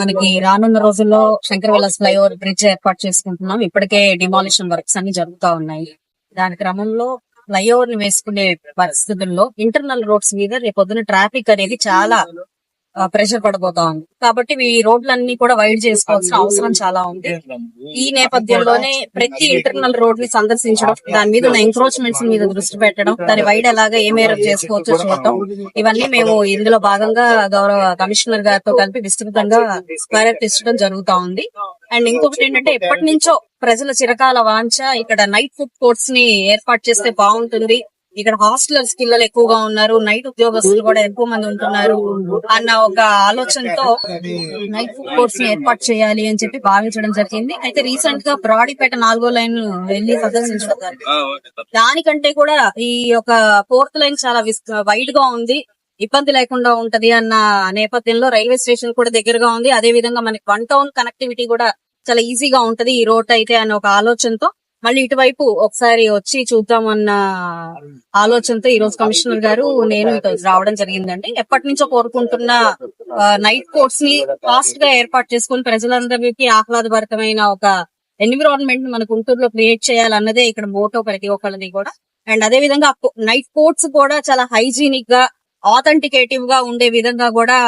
మనకి రానున్న రోజుల్లో శంకర్ విలాస్ ఫ్లైఓవర్ బ్రిడ్జ్ ఏర్పాటు చేసుకుంటున్నాం. ఇప్పటికే డిమాలిషన్ వర్క్స్ అన్ని జరుగుతా ఉన్నాయి. దాని క్రమంలో ఫ్లైఓవర్ని వేసుకునే పరిస్థితుల్లో ఇంటర్నల్ రోడ్స్ మీద రేపొద్దున ట్రాఫిక్ అనేది చాలా ప్రెషర్ పడిపోతా. ఉంది కాబట్టి ఈ రోడ్లన్నీ కూడా వైడ్ చేసుకోవాల్సిన అవసరం చాలా ఉంది. ఈ నేపథ్యంలోనే ప్రతి ఇంటర్నల్ రోడ్ని సందర్శించడం దాని మీద ఉన్న ఎంక్రోచ్మెంట్స్ మీద దృష్టి పెట్టడం దాని వైడ్ ఎలాగా ఏ చేసుకోవచ్చో చూడటం. ఇవన్నీ మేము ఇందులో భాగంగా గౌరవ కమిషనర్ గారితో కలిపి విస్తృతంగా పర్యటించడం జరుగుతా ఉంది. అండ్ ఇంకొకటి ఏంటంటే ఎప్పటి నుంచో ప్రజల చిరకాల వాంఛ ఇక్కడ నైట్ ఫుడ్ కోర్ట్స్ని ఏర్పాటు చేస్తే బాగుంటుంది. ఇక్కడ హాస్టలర్స్ పిల్లలు ఎక్కువగా ఉన్నారు నైట్ ఉద్యోగస్తులు కూడా ఎక్కువ మంది ఉంటున్నారు అన్న ఒక ఆలోచనతో నైట్ ఫుడ్ కోర్ట్స్ని ఏర్పాటు చేయాలి అని చెప్పి భావించడం జరిగింది. అయితే రీసెంట్గా బ్రాడీపేట నాలుగో లైన్ వెళ్ళి ప్రదర్శించడం జరిగింది. దానికంటే కూడా ఈ యొక్క ఫోర్త్ లైన్ చాలా వైడ్గా ఉంది. ఇబ్బంది లేకుండా ఉంటది అన్న నేపథ్యంలో రైల్వే స్టేషన్ కూడా దగ్గరగా ఉంది. అదే విధంగా మనకి వన్ టౌన్ కనెక్టివిటీ కూడా చాలా ఈజీగా ఉంటది ఈ రోడ్ అయితే అన్న ఒక ఆలోచనతో. మళ్ళీ ఇటువైపు ఒకసారి వచ్చి చూద్దాం అన్న ఆలోచనతో ఈ రోజు కమిషనర్ గారు నేను రావడం జరిగిందండి. ఎప్పటి నుంచో కోరుకుంటున్న నైట్ కోర్ట్స్ని ఫాస్ట్గా ఏర్పాటు చేసుకుని ప్రజలందరికీ ఆహ్లాదభరితమైన ఒక ఎన్విరాన్మెంట్ మన గుంటూరులో క్రియేట్ చేయాలన్నదే ఇక్కడ మోటో ప్రతి ఒక్కరిది కూడా. అండ్ అదే విధంగా నైట్ కోర్ట్స్ కూడా చాలా హైజీనిక్గా ఆథెంటికేటివ్గా ఉండే విధంగా కూడా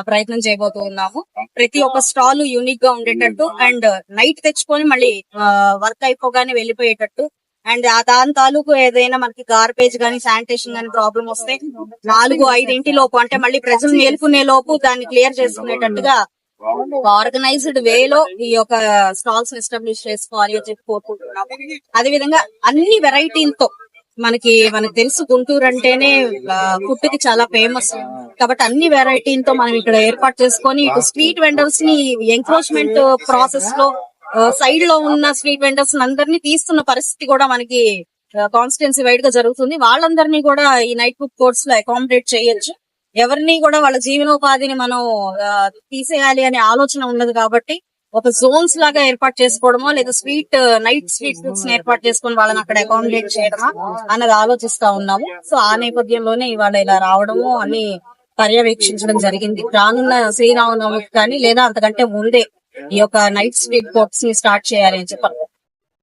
ప్రయత్నం చేయబోతూ ఉన్నాము. ప్రతి ఒక్క స్టాల్ యూనిక్గా ఉండేటట్టు అండ్ నైట్ తెచ్చుకొని మళ్ళీ వర్క్ అయిపోగానే వెళ్ళిపోయేటట్టు. అండ్ ఆ దాని తాలూకు ఏదైనా మనకి గార్బేజ్ గానీ శానిటేషన్ గానీ ప్రాబ్లం వస్తే నాలుగు ఐదింటి లోపు అంటే మళ్ళీ ప్రజలు మేల్కునే లోపు దాన్ని క్లియర్ చేసుకునేటట్టుగా ఆర్గనైజ్డ్ వేలో ఈ యొక్క స్టాల్స్ ఎస్టాబ్లిష్ చేసుకోవాలి అని చెప్పి కోరుకుంటున్నాము. అదే విధంగా అన్ని వెరైటీలతో మనకి మనకు తెలుసు గుంటూరు అంటేనే ఫుడ్కి చాలా ఫేమస్ కాబట్టి అన్ని వెరైటీలతో మనం ఇక్కడ ఏర్పాటు చేసుకొని ఇటు స్ట్రీట్ వెండర్స్ని ఎంక్రోచ్మెంట్ ప్రాసెస్లో సైడ్లో ఉన్న స్ట్రీట్ వెండర్స్ అందరినీ తీస్తున్న పరిస్థితి కూడా మనకి కాన్స్టిట్యున్సీ వైడ్గా జరుగుతుంది. వాళ్ళందరినీ కూడా ఈ నైట్ ఫుడ్ కోర్స్లో అకామిడేట్ చేయొచ్చు. ఎవరిని కూడా వాళ్ళ జీవనోపాధిని మనం తీసేయాలి అనే ఆలోచన ఉన్నది కాబట్టి ఒక జోన్స్ లాగా ఏర్పాటు చేసుకోవడమో లేదా స్వీట్ నైట్ స్వీట్ ఫుడ్స్ ఏర్పాటు చేసుకొని వాళ్ళని అక్కడ అకామిడేట్ చేయడమా అన్నది ఆలోచిస్తా ఉన్నాము. సో ఆ నేపథ్యంలోనే ఇవాళ ఇలా రావడము అని పర్యవేక్షించడం జరిగింది. రానున్న శ్రీరామనవమికి కానీ లేదా అంతకంటే ముందే ఈ యొక్క నైట్ స్వీట్ కోర్ట్స్ని స్టార్ట్ చేయాలి అని చెప్పారు